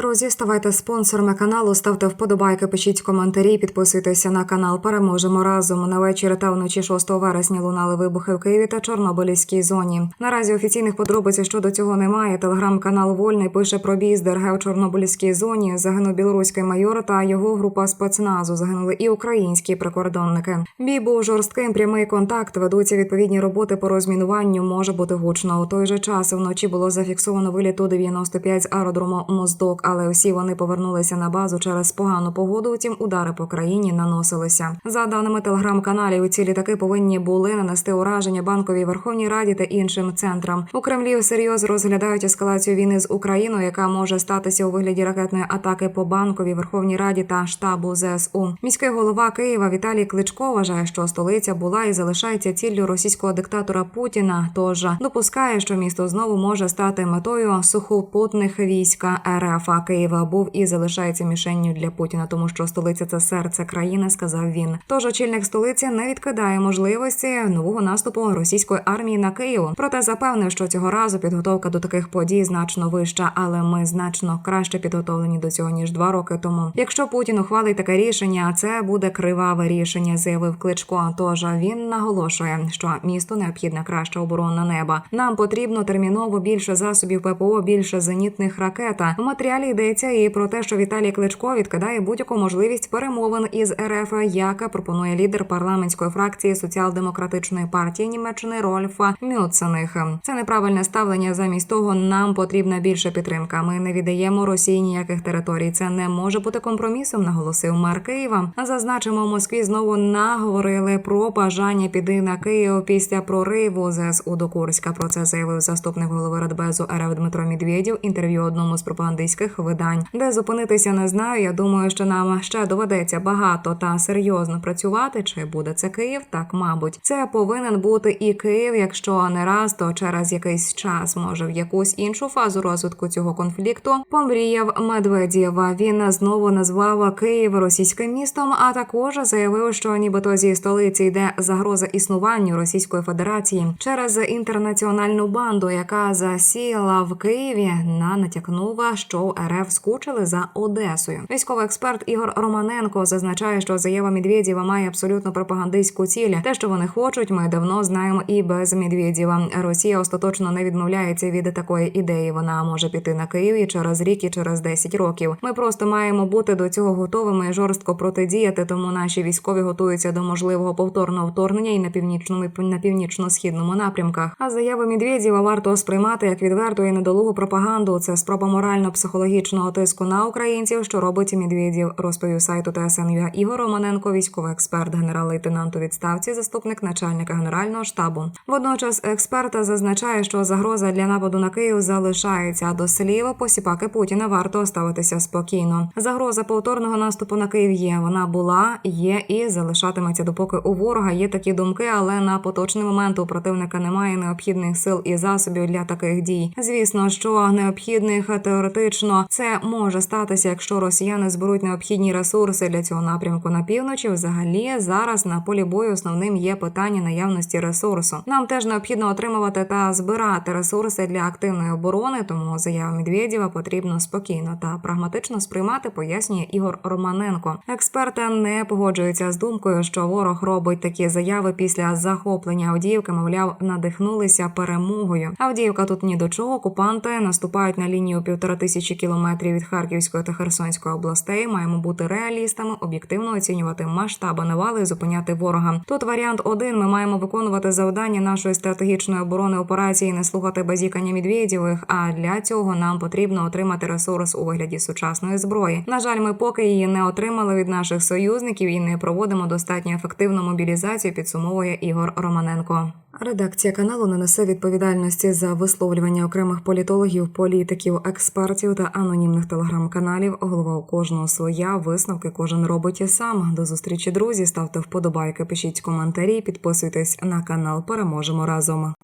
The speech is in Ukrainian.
Друзі, ставайте спонсорами каналу, ставте вподобайки, пишіть коментарі, підписуйтеся на канал. Переможемо разом. На вечір та вночі 6 вересня лунали вибухи в Києві та Чорнобильській зоні. Наразі офіційних подробиць щодо цього немає. Телеграм-канал Вольний пише про бій з ДРГ у Чорнобильській зоні. Загинув білоруський майор та його група спецназу. Загинули і українські прикордонники. Бій був жорстким. Прямий контакт. Ведуться відповідні роботи по розмінуванню. Може бути гучно. У той же час вночі було зафіксовано виліт У-95 з аеродрому Моздок, але усі вони повернулися на базу через погану погоду. Утім, удари по країні наносилися. За даними телеграм-каналів, ці літаки повинні були нанести ураження банковій Верховній Раді та іншим центрам. У Кремлі всерйоз розглядають ескалацію війни з Україною, яка може статися у вигляді ракетної атаки по банковій Верховній Раді та штабу ЗСУ. Міський голова Києва Віталій Кличко вважає, що столиця була і залишається ціллю російського диктатора Путіна. Тож допускає, що місто знову може стати метою сухопутних військ РФ. Києва був і залишається мішенню для Путіна, тому що столиця це серце країни, сказав він. Тож очільник столиці не відкидає можливості нового наступу російської армії на Київ. Проте запевнив, що цього разу підготовка до таких подій значно вища, але ми значно краще підготовлені до цього ніж два роки тому. Якщо Путін ухвалить таке рішення, це буде криваве рішення, заявив Кличко. Тож він наголошує, що місту необхідна краща оборонна неба. Нам потрібно терміново більше засобів ППО, більше зенітних ракет. В матеріалі йдеться і про те, що Віталій Кличко відкидає будь-яку можливість перемовин із РФ, яка пропонує лідер парламентської фракції соціал-демократичної партії Німеччини Рольфа Мюцених. Це неправильне ставлення. Замість того нам потрібна більша підтримка. Ми не віддаємо Росії ніяких територій. Це не може бути компромісом, наголосив мер Києва. Зазначимо, в Москві знову наговорили про бажання піти на Київ після прориву ЗСУ до Курська. Про це заявив заступник голови Радбезу РФ Дмитро Медведєв. Інтерв'ю одному з пропагандистських видань, де зупинитися не знаю. Я думаю, що нам ще доведеться багато та серйозно працювати. Чи буде це Київ? Так, мабуть, це повинен бути і Київ. Якщо не раз, то через якийсь час, може, в якусь іншу фазу розвитку цього конфлікту помріяв Медведєва. Він знову назвав Київ російським містом, а також заявив, що нібито зі столиці йде загроза існуванню Російської Федерації через інтернаціональну банду, яка засіяла в Києві. На натякнув, що РФ скучили за Одесою. Військовий експерт Ігор Романенко зазначає, що заява Медведєва має абсолютно пропагандистську ціль. Те, що вони хочуть, ми давно знаємо і без Медведєва. Росія остаточно не відмовляється від такої ідеї. Вона може піти на Київ і через рік, і через 10 років. Ми просто маємо бути до цього готовими і жорстко протидіяти. Тому наші військові готуються до можливого повторного вторгнення і на північному і на північно-східному напрямках. А заяви Медведєва варто сприймати як відверту і недолугу пропаганду. Це спроба морально-психологічного тиску на українців, що робить Медведєв, розповів сайту ТСНЮА Ігор Романенко, військовий експерт, генерал-лейтенант у відставці, заступник начальника генерального штабу. Водночас експерта зазначає, що загроза для нападу на Київ залишається. А до слів посіпаки Путіна варто ставитися спокійно. Загроза повторного наступу на Київ є. Вона була, є і залишатиметься, допоки у ворога є такі думки, але на поточний момент у противника немає необхідних сил і засобів для таких дій. Звісно, що необхідних теоретично це може статися, якщо росіяни зберуть необхідні ресурси для цього напрямку на півночі. Взагалі зараз на полі бою основним є питання наявності ресурсу. Нам теж необхідно отримувати та збирати ресурси для активної оборони. Тому заяву Медведєва потрібно спокійно та прагматично сприймати, пояснює Ігор Романенко. Експерти не погоджуються з думкою, що ворог робить такі заяви після захоплення Авдіївки. Мовляв, надихнулися перемогою. Авдіївка тут ні до чого. Окупанти наступають на лінію півтора тисячі кілометрів від Харківської та Херсонської областей. Маємо бути реалістами, об'єктивно оцінювати масштаби навали і зупиняти ворога. Тут варіант один. Ми маємо виконувати завдання нашої стратегічної оборони операції, не слухати базікання Медведєвих. А для цього нам потрібно отримати ресурс у вигляді сучасної зброї. На жаль, ми поки її не отримали від наших союзників і не проводимо достатньо ефективну мобілізацію. Підсумовує Ігор Романенко. Редакція каналу не несе відповідальності за висловлювання окремих політологів, політиків, експертів та анонімних телеграм-каналів. Голова у кожного своя висновки кожен робить і сам. До зустрічі, друзі. Ставте вподобайки, пишіть коментарі, підписуйтесь на канал. Переможемо разом.